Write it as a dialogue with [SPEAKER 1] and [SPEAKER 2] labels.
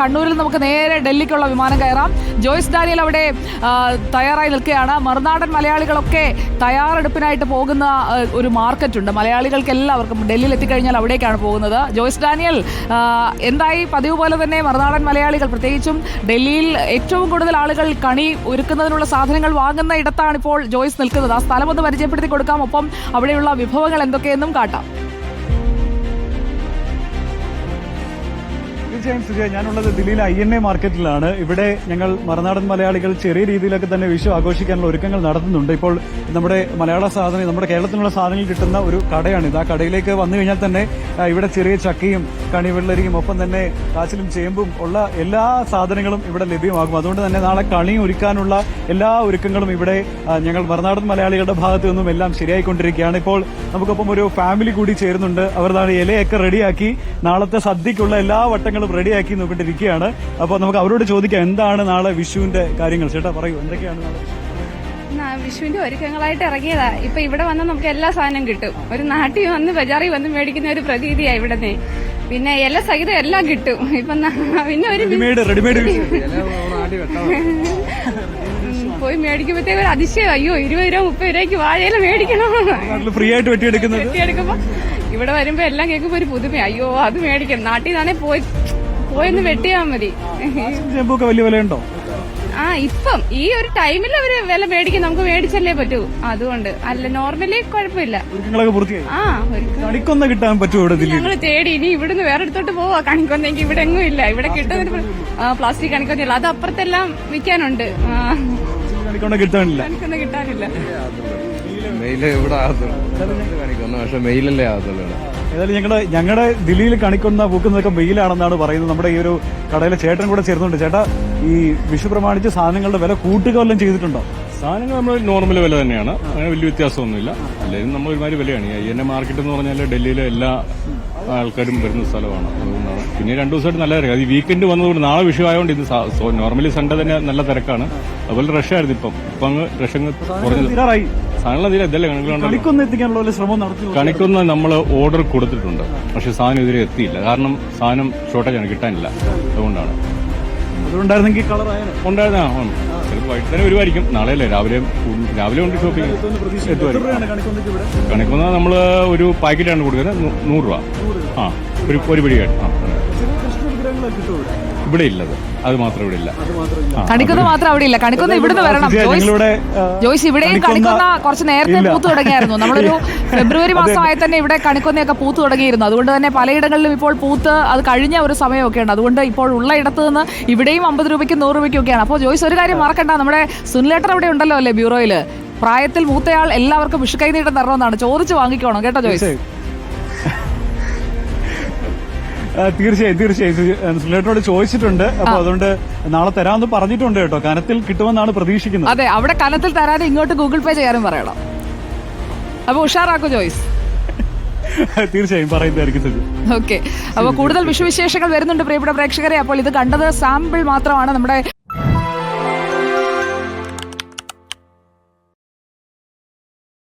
[SPEAKER 1] കണ്ണൂരിൽ നമുക്ക് നേരെ ഡൽഹിക്കുള്ള വിമാനം കയറാം. ജോയ്സ് ഡാനിയൽ അവിടെ തയ്യാറായി നിൽക്കുകയാണ്. മറുനാടൻ മലയാളികളൊക്കെ തയ്യാറെടുപ്പിനായിട്ട് പോകുന്ന ഒരു മാർക്കറ്റ് ഉണ്ട് മലയാളികൾക്ക് എല്ലാവർക്കും ഡൽഹിയിൽ എത്തിക്കഴിഞ്ഞാൽ അവിടേക്കാണ് പോകുന്നത്. ജോയ്സ് ഡാനിയൽ എന്തായി? പതിവ് പോലെ തന്നെ മറുനാടൻ മലയാളികൾ പ്രത്യേകിച്ചും ഡൽഹിയിൽ ഏറ്റവും കൂടുതൽ ആളുകൾ കണി ഒരുക്കുന്നതിനുള്ള സാധനങ്ങൾ വാങ്ങുന്ന ഇടത്താണ് ഇപ്പോൾ ജോയ്സ് നിൽക്കുന്നത്. ആ സ്ഥലം ഒന്ന് പരിചയപ്പെടുത്തി കൊടുക്കാം. ഒപ്പം അവിടെയുള്ള വിഭവങ്ങൾ എന്തൊക്കെയെന്നും കാട്ടാം.
[SPEAKER 2] തീർച്ചയായും സുജയ ഞാനുള്ളത് ദില്ലിയിലെ ഐ എൻ എ മാർക്കറ്റിലാണ്. ഇവിടെ ഞങ്ങൾ മറുനാടൻ മലയാളികൾ ചെറിയ രീതിയിലൊക്കെ തന്നെ വിഷു ആഘോഷിക്കാനുള്ള ഒരുക്കങ്ങൾ നടത്തുന്നുണ്ട്. ഇപ്പോൾ നമ്മുടെ മലയാള സാധനം നമ്മുടെ കേരളത്തിനുള്ള സാധനങ്ങൾ കിട്ടുന്ന ഒരു കടയാണിത്. ആ കടയിലേക്ക് വന്നു കഴിഞ്ഞാൽ തന്നെ ഇവിടെ ചെറിയ ചക്കയും കണിവെള്ളരിയും ഒപ്പം തന്നെ കാച്ചിലും ചേമ്പും ഉള്ള എല്ലാ സാധനങ്ങളും ഇവിടെ ലഭ്യമാകും. അതുകൊണ്ട് തന്നെ നാളെ കണി ഒരുക്കാനുള്ള എല്ലാ ഒരുക്കങ്ങളും ഇവിടെ ഞങ്ങൾ മറുനാടൻ മലയാളികളുടെ ഭാഗത്തു നിന്നും എല്ലാം ശരിയായിക്കൊണ്ടിരിക്കുകയാണ്. ഇപ്പോൾ നമുക്കൊപ്പം ഒരു ഫാമിലി കൂടി ചേരുന്നുണ്ട്. അവർ ഇലയൊക്കെ റെഡിയാക്കി നാളത്തെ സദ്യക്കുള്ള എല്ലാ വട്ടങ്ങളും റെഡിയാക്കി നോക്കിട്ടിരിക്കുകയാണ് അപ്പോൾ നമുക്ക് അവരോട് ചോദിക്കാം എന്താണ് നാളെ വിഷുവിന്റെ കാര്യങ്ങൾ? ചേട്ടാ പറയൂ എന്തൊക്കെയാണ് നാളെ
[SPEAKER 3] വിഷുവിന്റെ ഒരുക്കങ്ങളായിട്ട് ഇറങ്ങിയതാ. ഇപ്പൊ ഇവിടെ വന്നാൽ നമുക്ക് എല്ലാ സാധനവും കിട്ടും. ഒരു നാട്ടിൽ വന്ന് ബജാറിൽ വന്ന് മേടിക്കുന്ന ഒരു പ്രതീതിയാ ഇവിടുന്ന്. പിന്നെ എല്ലാ സഹിതം എല്ലാം കിട്ടും. ഇപ്പൊ പിന്നെ ഒരു പോയി മേടിക്കുമ്പോഴത്തേക്ക് ഒരു അതിശയം. അയ്യോ ഇരുപത് രൂപ മുപ്പത് രൂപയ്ക്ക് വാഴയില മേടിക്കണം.
[SPEAKER 2] ഫ്രീ ആയിട്ട് വെട്ടിയെടുക്കുന്നത്.
[SPEAKER 3] വെട്ടിയെടുക്കുമ്പോ ഇവിടെ വരുമ്പോ എല്ലാം കേൾക്കുമ്പോ ഒരു പുതുമ അയ്യോ അത് മേടിക്കണം. നാട്ടിൽ നിന്നാണെ പോയി പോയൊന്ന് വെട്ടിയാ മതി.
[SPEAKER 2] ചെമ്പൊക്കെ വലിയ വിലയുണ്ടോ?
[SPEAKER 3] ആ ഇപ്പം ഈ ഒരു ടൈമിൽ അവർ വില മേടിക്കും. നമുക്ക് മേടിച്ചല്ലേ പറ്റൂ. അതുകൊണ്ട്. അല്ല നോർമലി കുഴപ്പമില്ല. ആ ഒരു
[SPEAKER 2] കണിക്കൊന്ന കിട്ടാൻ പറ്റുമോ
[SPEAKER 3] ഞങ്ങൾ തേടി. ഇനി ഇവിടുന്ന് വേറെ അടുത്തോട്ട് പോവാ. കണിക്കൊന്നെങ്കിൽ ഇവിടെ എങ്ങും ഇല്ല. ഇവിടെ കിട്ടുന്ന പ്ലാസ്റ്റിക് കണിക്കൊന്നില്ല അത് അപ്പുറത്തെല്ലാം വിൽക്കാനുണ്ട്.
[SPEAKER 2] കണിക്കൊന്ന കിട്ടാനില്ല.
[SPEAKER 3] കണിക്കൊന്നും കിട്ടാനില്ല.
[SPEAKER 4] മെയിൽ ഇവിടെ ആകത്തുള്ളൂ. കാണിക്കുന്നു പക്ഷെ മെയിലല്ലേ ആകത്തുള്ളൂ.
[SPEAKER 2] ഏതായാലും ഞങ്ങളുടെ ഞങ്ങളുടെ ദില്ലിയിൽ കണിക്കൊന്ന പൂക്കുന്നതൊക്കെ വെയിലാണെന്നാണ് പറയുന്നത്. നമ്മുടെ ഈ ഒരു കടയിലെ ചേട്ടൻ കൂടെ ചേർന്നുണ്ട് ചേട്ടാ ഈ വിഷു പ്രമാണിച്ച് സാധനങ്ങളുടെ വില കൂട്ടുക വല്ലതും ചെയ്തിട്ടുണ്ടോ?
[SPEAKER 5] സാധനങ്ങൾ നമ്മൾ നോർമൽ വില തന്നെയാണ്. അങ്ങനെ വലിയ വ്യത്യാസമൊന്നുമില്ല. അല്ലെങ്കിൽ നമ്മൾ ഒരുമാതിരി വിലയാണ്. ഈ ഐ എൻ എ മാർക്കറ്റ് എന്ന് പറഞ്ഞാൽ ഡൽഹിയിലെ എല്ലാ ആൾക്കാരും വരുന്ന സ്ഥലമാണ്. അതുകൊണ്ടാണ്. പിന്നെ രണ്ടു ദിവസമായിട്ട് നല്ല തിരക്കാണ് ഈ വീക്കെൻഡ് വന്നതുകൊണ്ട് നാളെ വിഷു ആയതുകൊണ്ട് ഇത് നോർമലി സൺഡേ തന്നെ നല്ല തിരക്കാണ്. അതുപോലെ റഷ് ആയിരുന്നു ഇപ്പം. ഇപ്പം അങ്ങ് റഷ് അങ്ങ് കുറഞ്ഞത്. സാധനങ്ങൾ എതിരെ ഇതല്ലേ കണക്കുകളുണ്ടല്ലോ
[SPEAKER 2] കണിക്കൊന്ന് എത്തിക്കാനുള്ള ശ്രമം നടത്തി
[SPEAKER 5] കണിക്കൊന്ന് നമ്മൾ ഓർഡർ കൊടുത്തിട്ടുണ്ട്. പക്ഷെ സാധനം ഇതുവരെ എത്തിയില്ല. കാരണം സാധനം ഷോർട്ടേജാണ് കിട്ടാനില്ല. അതുകൊണ്ടാണ്.
[SPEAKER 2] അതുകൊണ്ടായിരുന്നെങ്കിൽ കളർ ആയാലും?
[SPEAKER 5] ഉണ്ടായിരുന്ന ചിലപ്പോൾ വൈകിട്ട് തന്നെ വരുമായിരിക്കും. നാളെ അല്ലേ രാവിലെ ഉം, രാവിലെ ഉണ്ട് ഷോപ്പിംഗ് എത്തുമായിരിക്കും.
[SPEAKER 2] കണിക്കൊന്നയ്ക്ക് ഇവിടെ?
[SPEAKER 5] കണിക്കുന്ന നമ്മൾ ഒരു പാക്കറ്റാണ് കൊടുക്കുന്നത്. നൂ- നൂറ് രൂപ. ആ ഒരു ഒരു പിടിയായിട്ട്. ആ
[SPEAKER 2] ചെറിയ കൃഷ്ണ വിഗ്രഹങ്ങളൊക്കെ കിട്ടും ഇവിടെ?
[SPEAKER 5] ഇവിടെ ഇല്ലത് അത് മാത്രം ഇവിടെ ഇല്ല
[SPEAKER 1] കണിക്കുന്ന മാത്രം അവിടെ ഇല്ല കണിക്കുന്ന ഇവിടുന്ന് വരണം. ജോയ്സ്
[SPEAKER 2] ഞങ്ങളിവിടെ,
[SPEAKER 1] ജോയ്സ് ഇവിടെയും
[SPEAKER 2] കണിക്കൊന്ന-
[SPEAKER 1] കുറച്ച് നേരത്തെ. പൂത്തു തുടങ്ങിയായിരുന്നു. നമ്മളൊരു ഫെബ്രുവരി മാസമായി തന്നെ ഇവിടെ കണിക്കൊന്നയൊക്കെ പൂത്തു തുടങ്ങിയിരുന്നു. അതുകൊണ്ട് തന്നെ പലയിടങ്ങളിലും ഇപ്പോൾ പൂത്ത് അത് കഴിഞ്ഞ ഒരു സമയമൊക്കെ ഉണ്ട് അതുകൊണ്ട് ഇപ്പോൾ ഉള്ള ഇടത്ത് നിന്ന് ഇവിടെയും അമ്പത് രൂപയ്ക്കും നൂറ് രൂപയ്ക്കും ഒക്കെയാണ് അപ്പോൾ ജോയ്സ് ഒരു കാര്യം മറക്കണ്ട. നമ്മുടെ സുനിലേട്ടർ അവിടെ ഉണ്ടല്ലോ അല്ലേ ബ്യൂറോയിൽ? പ്രായത്തിൽ മൂത്തയാൾ എല്ലാവർക്കും വിഷുക്കൈ നീട്ടം തരണമെന്നാണ്. ചോദിച്ചു വാങ്ങിക്കോണം. കേട്ടോ ജോയ്സ്?
[SPEAKER 2] തീർച്ചയായും തീർച്ചയായും. സുജി- ചോദിച്ചിട്ടുണ്ട്. അപ്പൊ അതുകൊണ്ട് നാളെ തരാമെന്ന് പറഞ്ഞിട്ടുണ്ട് കേട്ടോ. കനത്തിൽ കിട്ടുമെന്നാണ് പ്രതീക്ഷിക്കുന്നത്.
[SPEAKER 1] അതെ അവിടെ കനത്തിൽ തരാതെ ഇങ്ങോട്ട് ഗൂഗിൾ പേ ചെയ്യാനും പറയണം. അപ്പൊ ഉഷാറാക്കൂ ജോയ്സ്.
[SPEAKER 2] തീർച്ചയായും പറയുന്നതായിരിക്കും
[SPEAKER 1] ഓക്കെ. അപ്പൊ കൂടുതൽ വിശുവിശേഷങ്ങൾ വരുന്നുണ്ട് പ്രിയപ്പെട്ട പ്രേക്ഷകരെ. അപ്പോൾ ഇത് കണ്ടത് സാമ്പിൾ മാത്രമാണ്. നമ്മുടെ